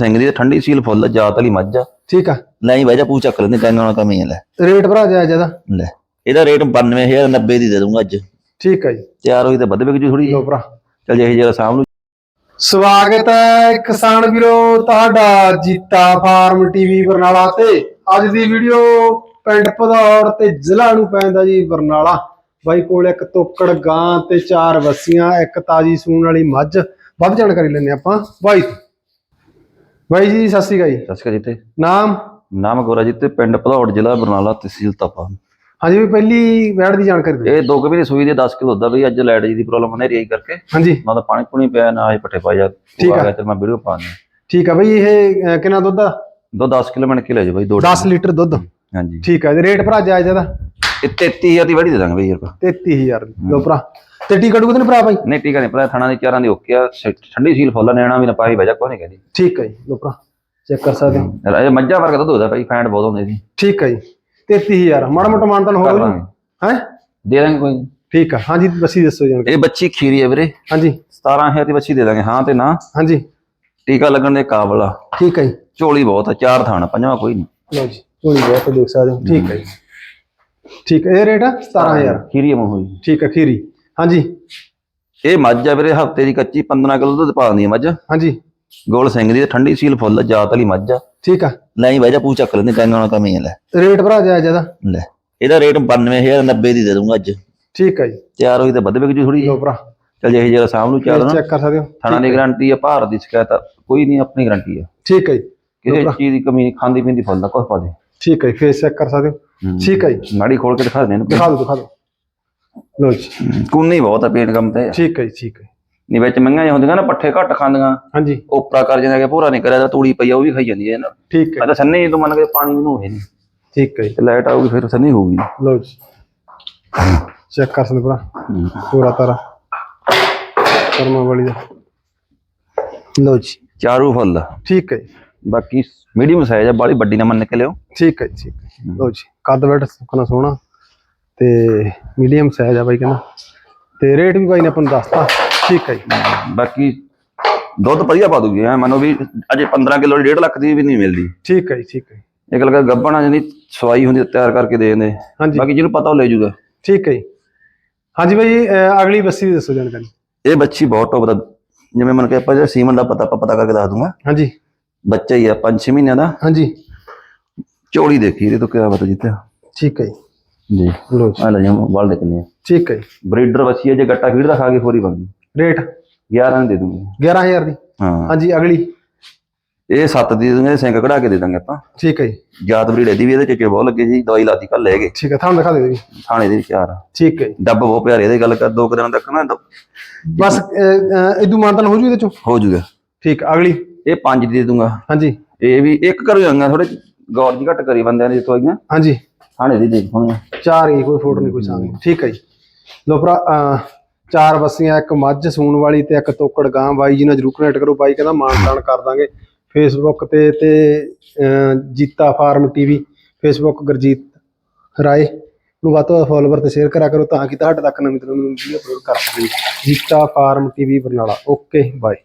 ਸਿੰਘ ਦੀ ਤਾਂ ਠੰਡੀ ਸੀਲ ਫੁੱਲ ਜਾਤ ਵਾਲੀ ਮੱਝ ਆ। ਠੀਕ ਆ। ਲੈ ਹੀ ਵਜਾ ਪੂ ਚੱਕ ਲੈਂਦੇ ਟੈਂਗਾਂ ਨਾਲ ਕਮੀ ਆ ਲੈ। ਰੇਟ ਭਰਾ ਜਾਇਜ਼ ਇਹਦਾ? ਲੈ ਇਹਦਾ ਰੇਟ 92000 90 ਦੀ ਦੇ ਦੂੰਗਾ ਅੱਜ। ਠੀਕ ਆ ਜੀ। ਤਿਆਰ ਹੋਈ ਤਾਂ ਵੱਧ ਵਿਕ ਜੂ ਥੋੜੀ ਲੋ ਭਰਾ। ਚੱਲ ਜੇ ਜਿਹੜਾ ਸਾਹਮ ਨੂੰ ਸਵਾਗਤ ਹੈ ਕਿਸਾਨ ਵੀਰੋ ਤੁਹਾਡਾ ਜੀਤਾ ਫਾਰਮ ਟੀਵੀ ਬਰਨਾਲਾ ਤੇ। ਅੱਜ ਦੀ ਵੀਡੀਓ ਪਿੰਡ ਭਦੌੜ ਤੇ ਜ਼ਿਲ੍ਹਾ ਨੂੰ ਪੈਂਦਾ ਜੀ ਬਰਨਾਲਾ। ਬਾਈ ਕੋਲ ਇੱਕ ਤੋਕੜ ਗਾਂ ਤੇ ਚਾਰ ਵੱਸੀਆਂ ਇੱਕ ਤਾਜੀ ਸੂਣ ਵਾਲੀ ਮੱਝ। ਵੱਧ ਜਾਣਕਾਰੀ ਲੈਣੇ ਆਪਾਂ। ਬਾਈ। ਬਾਈ ਜੀ ਸਤਿ ਸ਼੍ਰੀ ਅਕਾਲ ਜੀ। ਸਤਿ ਸ਼੍ਰੀ ਅਕਾਲ ਜੀ ਤੇ। ਨਾਮ? ਨਾਮ ਗੋਰਾ ਜੀ ਤੇ ਪਿੰਡ ਭਦੌੜ ਜ਼ਿਲ੍ਹਾ ਬਰਨਾਲਾ ਤਹਿਸੀਲ ਤਪਾ। ਹਾਂਜੀ ਵੀ ਪਹਿਲੀ ਵੈੜ ਦੀ ਜਾਣਕਾਰੀ ਦਿਓ। ਇਹ ਦੋ ਕੁ ਮਹੀਨੇ ਸੂਈ ਦੇ 10 ਕਿਲੋ ਹੁੰਦਾ ਬਈ ਅੱਜ ਲਾਈਟ ਜੀ ਦੀ ਪ੍ਰੋਬਲਮ ਹਨੇਰੀ ਆਈ ਕਰਕੇ। ਹਾਂਜੀ। ਤਾਂ ਪਾਣੀ ਪੂਣੀ ਪਿਆ ਨਾ ਇਹ ਪੱਠੇ ਪਾ ਜਾ ਠੀਕ ਆ। ਤੇ ਮੈਂ ਵੀਡੀਓ ਪਾ ਦਿਆਂ ਠੀਕ ਆ ਬਈ ਇਹ ਅਹ, ਕਿੰਨਾ ਦੁੱਧ ਆ? ਦੋ 10 ਕਿਲੋ ਮਿੰਟ ਕੇ ਲੈ ਜਾ ਬਈ ਦੋ 10 ਲੀਟਰ ਦੁੱਧ। ਹਾਂਜੀ। ਠੀਕ ਆ ਜੀ ਰੇਟ ਭਰਾ ਜਾਇਜ਼ ਇਹਦਾ? ਇਹ 33000 ਦੀ ਵੜੀ ਦੇ ਦਾਂਗੇ ਬਈ ਯਾਰ 33000 ਲੋ ਭਰਾ ਤੇ ਟਿਕਟ ਕਦੋਂ ਭਰਾ ਬਾਈ ਨਹੀਂ ਟੀਕਾ ਨਹੀਂ ਪਤਾ ਥਣਾ ਦੀ ਚਾਰਾਂ ਦੀ ਓਕੇ ਆ ਸ- ਠੰਡੀ ਸੀਲ ਫੁੱਲ ਨੈਣਾ ਵੀ ਨਾ ਪਾਈ ਵਜਾ ਕੋਈ ਨਹੀਂ ਕਹਿੰਦੀ। ਠੀਕ ਹੈ ਜੀ ਭਰਾ ਚੈੱਕ ਕਰ ਸਕਦੇ ਹੋ ਇਹ ਮੱਝਾਂ ਵਰਗਾ ਦੁੱਧ ਹੁੰਦਾ ਭਾਈ ਫੈਂਟ ਬਹੁਤ ਹੁੰਦੇ ਸੀ। ਠੀਕ ਹੈ ਜੀ 33000 ਮਾੜਾ ਮੋਟਾ ਮਾਨਤਨ ਹੋ ਲਾਂਗੇ। ਹੈ? ਦੇ ਦਾਂਗੇ ਕੋਈ। ਨੀ। ਠੀਕ ਆ ਹਾਂਜੀ ਬੱਸੀ ਦੱਸੋ ਜਾਣ ਇਹ ਬੱਚੀ ਖੀਰੀ ਹੈ ਵੀਰੇ। ਹਾਂਜੀ। 17000 ਦੀ ਬੱਚੀ ਦੇ ਦਾਂਗੇ ਹਾਂ ਤੇ ਨਾ। ਹਾਂਜੀ। ਟੀਕਾ ਲੱਗਣ ਦੇ ਕਾਬਲ ਆ। ਠੀਕ ਹੈ ਜੀ। ਝੋਲੀ ਬਹੁਤ ਆ ਚਾਰ ਥਾਣ ਪੰਜਵਾਂ ਕੋਈ ਨਹੀਂ ਲਓ ਜੀ ਝੋਲੀ ਬਹੁਤ ਦੇਖ ਸਕਦੇ ਹੋ। ਠੀਕ ਹੈ ਜੀ। ਠੀਕ ਹੈ ਇਹ ਰੇਟ ਆ? 17000 ਖੀਰੀ ਮੂੰਹ ਹੋਈ। ਠੀਕ ਹੈ ਖੀਰੀ। ਹਾਂਜੀ। ਇਹ ਮੱਝ ਆ ਵੀਰੇ ਹਫ਼ਤੇ ਦੀ ਕੱਚੀ 15 ਕਿਲੋ ਦੁੱਧ ਪਾ ਦਿੰਦੀ ਆ ਮੱਝ। ਹਾਂਜੀ। ਗੋਲ ਸਿੰਘ ਦੀ ਠੰਡੀ ਸੀਲ ਫੁੱਲ ਆ, ਜਾਤ ਵਾਲੀ ਮੱਝ ਆ। ਠੀਕ ਆ। ਲੈ ਹੀ ਵਜਾ ਪੂ ਚੱਕ ਲੈਂਦੇ ਟੈਂਗਾਂ ਨਾਲ ਕਮੀ ਆ ਲੈ। ਰੇਟ ਭਰਾ ਜਾਇਜ਼ ਇਹਦਾ? ਲੈ ਇਹਦਾ ਰੇਟ 92000 90 ਦੀ ਦੇ ਦੂੰਗਾ ਅੱਜ। ਠੀਕ ਹੈ ਜੀ। ਤਿਆਰ ਹੋਈ ਤਾਂ ਵੱਧ ਵਿਕ ਜੂ ਥੋੜੀ ਲੋ ਭਰਾ। ਚੱਲ ਜੇ ਜਿਹੜਾ ਸਾਹਮ ਨੂੰ ਚਾਹ ਚੈੱਕ ਕਰ ਸਕਦੇ ਹੋ। ਥਾਣਾ ਦੀ ਗਾਰੰਟੀ ਆ ਭਾਰ ਦੀ ਸ਼ਿਕਾਇਤ ਆ, ਕੋਈ ਨਹੀਂ ਆਪਣੀ ਗਾਰੰਟੀ ਆ। ਠੀਕ ਹੈ ਜੀ। ਕਿਸੇ ਚੀਜ਼ ਦੀ ਕਮੀ ਖਾਂਦੀ ਪੀਂਦੀ ਫੁੱਲ ਦਾ ਕੁਛ ਪਾ ਦੇ। ਠੀਕ ਹੈ ਫੇਸ ਚੈੱਕ ਕਰ ਸਕਦੇ ਹੋ। ਠੀਕ ਹੈ ਜੀ। ਨਾੜੀ ਖੋਲ ਕੇ ਦਿਖਾ ਦੇ ਇਹਨੂੰ ਦਿਖਾ ਦਿਓ ਦਿਖਾ ਦਿਓ। ਲੋ ਜੀ। ਕੁੰਨੀ ਬਹੁਤ ਆ ਪੇਟ ਕੰਮ ਤੇ। ਠੀਕ ਹੈ ਜੀ ਠੀਕ ਹੈ। ਨਹੀਂ ਵਿੱਚ ਮਹਿੰਗਾਂ ਜਿਹੀਆਂ ਹੁੰਦੀਆਂ ਨਾ ਪੱਠੇ ਘੱਟ ਖਾਂਦੀਆਂ। ਹਾਂਜੀ। ਉਪਰਾ ਕਰ ਜਾਂਦੇ ਕਿ ਪੂਰਾ ਨਹੀਂ ਕਰਿਆ ਤਾਂ ਤੂੜੀ ਪਈ ਆ ਉਹ ਵੀ ਖਾਈ ਜਾਂਦੀ ਹੈ ਨਾ ਠੀਕ ਹੈ। ਤਾਂ ਸੰਨੇ ਤੋਂ ਮੰਨ ਕੇ ਪਾਣੀ ਨੂੰ ਹੋਏ ਨਹੀਂ। ਠੀਕ ਹੈ ਜੀ। ਲਾਈਟ ਆਊਗੀ ਫਿਰ ਸੰਨੀ ਹੋਊਗੀ। ਲੋ ਜੀ। ਚੈੱਕ ਕਰ ਸਕਦੇ ਭਰਾ। ਪੂਰਾ ਤਾਰਾ। ਕਰਮਾ ਵਾਲੀ ਦਾ। ਲੋ ਜੀ। ਚਾਰੂ ਫੁੱਲ। ਠੀਕ ਹੈ ਜੀ, ਬਾਕੀ ਮੀਡੀਅਮ ਸਾਈਜ਼ ਆ ਬਾਲੀ ਵੱਡੀ ਨਾ ਮੰਨ ਕੇ ਲਿਓ। ਠੀਕ ਹੈ ਜੀ, ਠੀਕ ਲੋ ਜੀ। ਕੱਦ ਬੈਠ ਸੁਖਣਾ ਸੋਹਣਾ। ਤੇ ਮੀਡੀਅਮ ਸਾਈਜ਼ ਆ ਬਾਈ ਕਹਿੰਦਾ। ਤੇ ਰੇਟ ਵੀ ਬਾਈ ਨੇ ਆਪਾਂ ਨੂੰ ਦੱਸਤਾ। ਠੀਕ ਹੈ ਜੀ। ਬਾਕੀ ਦੁੱਧ ਵਧੀਆ ਪਾ ਦੂਗੀ ਐ ਮੰਨੋ ਵੀ ਅਜੇ 15 ਕਿਲੋ 1.5 ਲੱਖ ਦੀ ਵੀ ਨਹੀਂ ਮਿਲਦੀ। ਠੀਕ ਹੈ ਜੀ ਠੀਕ ਹੈ ਇੱਕ ਲਗਾ ਗੱਬਣਾ ਜਿਹਦੀ ਸਵਾਈ ਹੁੰਦੀ ਆ, ਤਿਆਰ ਕਰਕੇ ਦੇ ਦਿੰਦੇ। ਹਾਂਜੀ। ਬਾਕੀ ਜਿਹਨੂੰ ਪਤਾ ਉਹ ਲੈ ਜਾਊਗਾ ਠੀਕ ਹੈ ਜੀ। ਹਾਂਜੀ ਬਾਈ ਅਹ ਅਗਲੀ ਬੱਸੀ ਦੀ ਦੱਸੋ ਜਾਣਕਾਰੀ। ਇਹ ਬੱਚੀ ਬਹੁਤ ਟੌਪ ਦਾ ਜਿਵੇਂ ਮਨ ਕੇ ਆਪਾਂ ਸੀਮਨ ਦਾ ਪਤਾ ਆਪਾਂ ਪਤਾ ਕਰਕੇ ਦੱਸ ਦੂੰਗਾ ਹਾਂਜੀ। ਬੱਚਾ ਹੀ ਆ 5-6 ਮਹੀਨਿਆਂ ਦਾ। ਹਾਂਜੀ। ਚੋਲੀ ਦੇਖੀ ਇਹਦੇ ਤੋਂ ਕਿਆ ਪਤਾ ਜਿੱਤਿਆ। ਠੀਕ ਹੈ ਜੀ। ਜੀ। ਲੋ ਜੀ। ਆ ਲੈ ਜਾ ਵਾਲ ਦੇ ਕਿੰਨੇ ਠੀਕ ਹੈ ਜੀ। ਬਰੀਡਰ ਬੱਚੀ ਹੈ ਜੇ ਗੱਟਾ ਫੀਡ ਦਾ ਖਾ ਕੇ ਪੂਰੀ ਬਣ ਰੇਟ? 11 ਦੇ ਦੂੰਗੇ। 11000 ਦੀ? ਹਾਂ। ਹਾਂਜੀ ਅਗਲੀ। ਇਹ 7 ਦੀ ਦੇ ਦੂੰਗੇ ਸਿੰਘ ਕਢਾ ਕੇ ਦੇ ਦਾਂਗੇ ਆਪਾਂ। ਠੀਕ ਹੈ ਜੀ। ਜਾਤ ਬਰੀਡ ਇਹਦੀ ਵੀ ਇਹਦੇ ਚ ਬਹੁਤ ਲੱਗੇ ਜੀ ਦਵਾਈ ਲਾਤੀ ਕੱਲ ਲੈ ਗਏ ਠੀਕ ਹੈ ਤੁਹਾਨੂੰ ਦਿਖਾ ਦੇ ਜੀ ਥਾਣੇ ਦੇ ਵਿੱਚ ਆ ਠੀਕ ਹੈ ਡੱਬ ਬਹੁਤ ਪਿਆਰੇ ਇਹਦੀ ਗੱਲ ਕਰ ਦੋ ਕੁ ਦਿਨਾਂ ਤੱਕ ਨਾ ਬਸ ਇਦੂ ਮਾਨਤਨ ਹੋ ਜੂ ਇਹਦੇ ਚੋਂ? ਹੋ ਜੂਗਾ। ਠੀਕ ਅਗਲੀ। ਇਹ 5 ਦੀ ਦੇ ਦੂੰਗਾ। ਹਾਂਜੀ। ਇਹ ਵੀ ਇੱਕ ਕਰੂ ਜਾਂਗਾ ਥੋੜੇ ਗੌਰ ਜੀ ਘੱਟ ਕਰੀ ਬੰਦਿਆਂ ਦੀ ਜਿੱਥੋਂ ਆਈਆਂ। ਹਾਂਜੀ। ਥਾਣੇ ਦੀ ਦੇਖ ਹੁਣ ਚਾਰ ਹੀ, ਕੋਈ ਫੋਟੋ ਨਹੀਂ, ਕੋਈ ਸਾਂਗ ਠੀਕ ਹੈ ਜੀ। ਲੋ ਭਰਾ ਚਾਰ ਬੱਸੀਆਂ, ਇੱਕ ਮੱਝ ਸੂਣ ਵਾਲੀ ਤੇ ਇੱਕ ਤੋਕੜ ਗਾਂ। ਬਾਈ ਜੀ ਨਾਲ ਜਰੂਰ ਕਨੈਕਟ ਕਰੋ। ਬਾਈ ਕਹਿੰਦਾ ਮਾਨਤਾਨ ਕਰ ਦਾਂਗੇ। ਫੇਸਬੁੱਕ ਤੇ ਤੇ Jeeta farm TV. Facebook Gurjeet Rai ਨੂੰ ਵੱਧ ਤੋਂ ਵੱਧ ਫੋਲੋਵਰ ਤੇ ਸ਼ੇਅਰ ਕਰਿਆ ਕਰੋ ਤਾਂ ਕਿ ਤੁਹਾਡੇ ਤੱਕ ਨਵੀਂ ਤਰ੍ਹਾਂ ਨਵੀਂ ਵੀਡੀਓ ਅਪਲੋਡ ਕਰ ਸਕੀਏ Jeeta farm TV Barnala. Okay bye